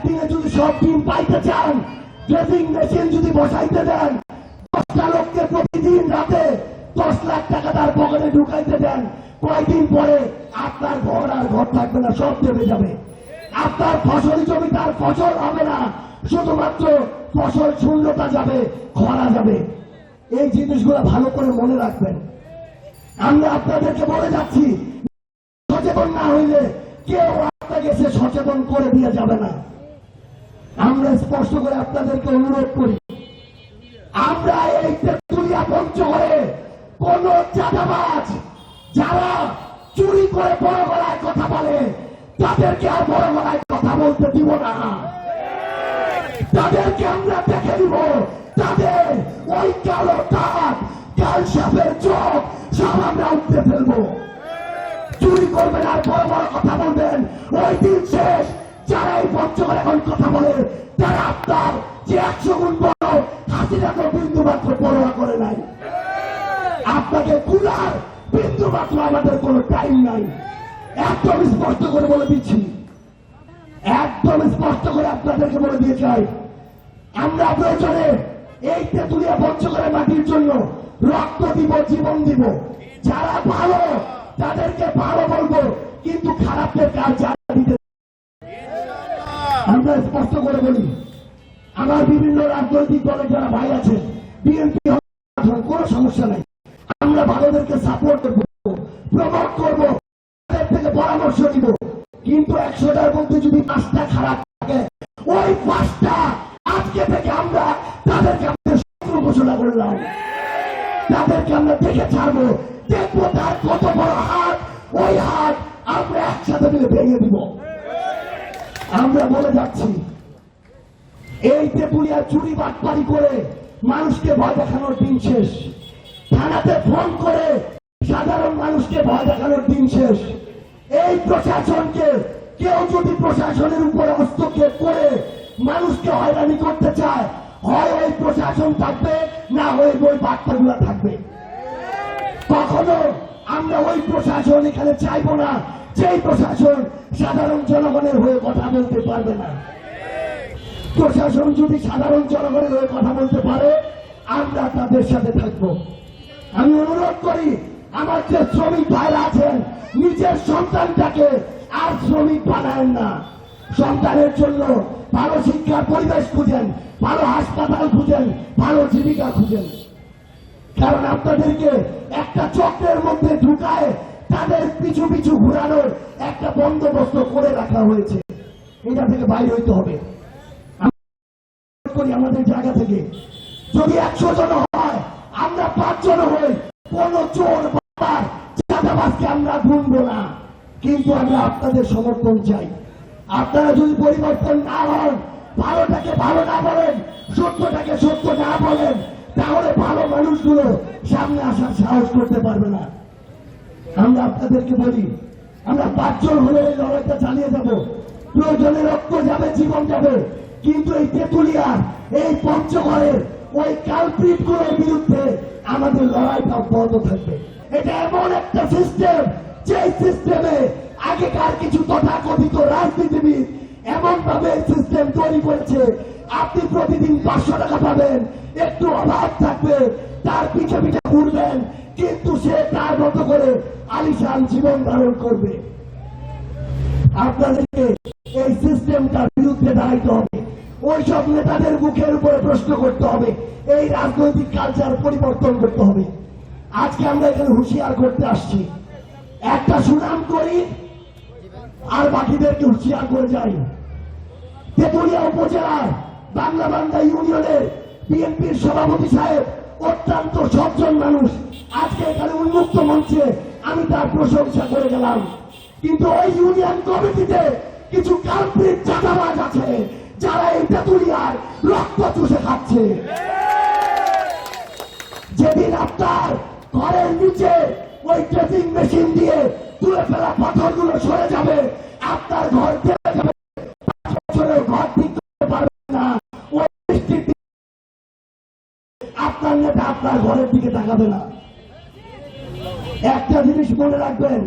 একদিনে যদি সব ডিম পাইতে চান, ড্রেসিং মেশিন যদি বসাইতে দেন, দশটা লোককে প্রতিদিন রাতে দশ লাখ টাকা তার পকেটে ঢুকাইতে দেন কয়েকদিন পরে আপনার ঘর আর ঘর থাকবে না, সব দেবে যাবে। আপনার ফসল জমি তার ফসল হবে না, শুধুমাত্র ফসল শূন্যতা যাবে, খরা যাবে। এই জিনিসগুলো ভালো করে মনে রাখবেন। আমি আপনাদেরকে বলে যাচ্ছি, সচেতন না হইলে কেউ আপনাকে সে সচেতন করে দিয়ে যাবে না। আমরা স্পষ্ট করে আপনাদেরকে অনুরোধ করি। আমরা এই তেতুলিয়া পঞ্চগড়ে কোন চাঁদাবাজ যারা চুরি করে বড় গলায় কথা বলে, তাদেরকে আর বড় গলায় কথা বলতে দিব না। তাদেরকে আমরা দেখে দিব, তাদের ওই কালো দাগ, কাল সাপের চোখ, সব আমরা উঠতে ফেলব। চুরি করবেন আর বড় বড় কথা বলবেন, ওই দিন শেষ, যারা এই পঞ্চগড় এখন কথা বলে তারা যে একশো গুণ বড় হাসিটাকে বিন্দু মাত্র পরোয়া করে নাই। আপনাকে কুলার বিন্দু মাত্র আমাদের কোনো টাইম নাই। একদম স্পষ্ট করে বলে দিচ্ছি। একদম স্পষ্ট করে আপনাদেরকে বলে দিয়ে চাই আমরা প্রয়োজনে এই তেতুলিয়া পঞ্চগড়ের মাটির জন্য রক্ত দিব, জীবন দিব। যারা ভালো, তাদেরকে ভালো বলব, কিন্তু খারাপদের কাজ যারা দিতে আমরা স্পষ্ট করে বলি। আমার বিভিন্ন রাজনৈতিক দলে যারা ভাই আছে, বিএনপি কোনো সমস্যা নাই। আমরা ভালোদেরকে সাপোর্ট করব প্রমোট করব থেকে পরামর্শ দিব কিন্তু একশোটার মধ্যে যদি পাঁচটা খারাপ থাকে, ওই পাঁচটা আজকে থেকে আমরা তাদেরকে আমাদের শত্রু ঘোষণা করলাম তাদেরকে আমরা দেখে ছাড়বো, দেখব তার কত বড় হাত, ওই হাত আমরা একসাথে মিলে ভেঙে দিব। আমরা বলে যাচ্ছি এই তেপুলিয়া চুরি বাটপারি করে মানুষকে ভয় দেখানোর দিন শেষ। থানাতে ফোন করে সাধারণ মানুষকে ভয় দেখানোর দিন শেষ। এই প্রশাসনকে, কেউ যদি প্রশাসনের উপরে হস্তক্ষেপ করে মানুষকে হয়রানি করতে চায়, হয় ওই প্রশাসন থাকবে, না হয় ওই বার্তাগুলো থাকবে। কখনো আমরা ওই প্রশাসন এখানে চাইব না, যেই প্রশাসন সাধারণ জনগণের হয়ে কথা বলতে পারবে না। প্রশাসন যদি সাধারণ জনগণের হয়ে কথা বলতে পারে, আমরা তাদের সাথে থাকব। আমি অনুরোধ করি, আমার যে শ্রমিক ভাইরা আছেন, নিজের সন্তানটাকে আর শ্রমিক বানায় না। সন্তানের জন্য ভালো শিক্ষার পরিবেশ খুঁজেন, ভালো হাসপাতাল খুঁজেন, ভালো জীবিকা খুঁজেন। কারণ আপনাদেরকে একটা চক্রের মধ্যে ঢুকায় তাদের পিছু পিছু ঘুরানোর একটা বন্দোবস্ত করে রাখা হয়েছে। এটা থেকে বাইরে হইতে হবে। আমাদের জায়গা থেকে। যদি একশো জন হয়, আমরা পাঁচজন হই। কোন চোর, বাবার আমরা গুনবো না। কিন্তু আমরা আপনাদের সমর্থন চাই। আপনারা যদি পরিবর্তন না হন, ভালোটাকে ভালো না বলেন, সত্যটাকে সত্য না বলেন, তাহলে ভালো মানুষগুলো সামনে আসার সাহস করতে পারবে না। আমরা আপনাদেরকে বলি, আমরা পাঁচজন হলে লড়াইটা চালিয়ে যাব। প্রয়োজনে রক্ত যাবে, জীবন যাবে। কিন্তু এই তেতুলিয়ার, এই পঞ্চগড়ের ওই কালপ্রিটগুলোর বিরুদ্ধে আমাদের লড়াইটা অব্যাহত থাকবে। এটা এমন একটা সিস্টেম যে সিস্টেমে আগেকার কিছু তথাকথিত রাজনীতিবিদ এমন ভাবে সিস্টেম তৈরি করেছে, আপনি প্রতিদিন পাঁচশো টাকা পাবেন, একটু অভাব থাকবে, তার পিছে পিছে ঘুরবেন, কিন্তু সে তার মতো করে আলিশান জীবন ধারণ করবে। আপনাদেরকে এই সিস্টেমটার বিরুদ্ধে দাঁড়াইতে হবে। ওইসব নেতাদের মুখের উপরে প্রশ্ন করতে হবে। এই রাজনৈতিক কালচার পরিবর্তন করতে হবে। আজকে আমরা এখানে হুঁশিয়ার করতে আসছি। একটা সুনাম করি, আর বাকিদেরকে হুঁশিয়ার করে যাই। তেতুলিয়া উপজেলার বাংলা বান্দা ইউনিয়নের বিএনপির সভাপতি সাহেব অত্যন্ত সজ্জন মানুষ। আজকে এখানে উন্মুক্ত মঞ্চে আমি তার প্রশংসা করে গেলাম। কিন্তু ওই ইউনিয়ন কমিটিতে কিছু কাল্পিক চাঁদাবাজ আছে। যারা এই তেতুলিয়ার রক্ত চুষে খাচ্ছে। যেদিন আপনার ঘরের নিচে ওই ট্রেসিং মেশিন দিয়ে তুলে ফেলা পাথরগুলো সরে যাবে, আপনার ঘর আপনার আপনার ঘরের দিকে তাকাবে না। একটা জিনিস মনে রাখবেন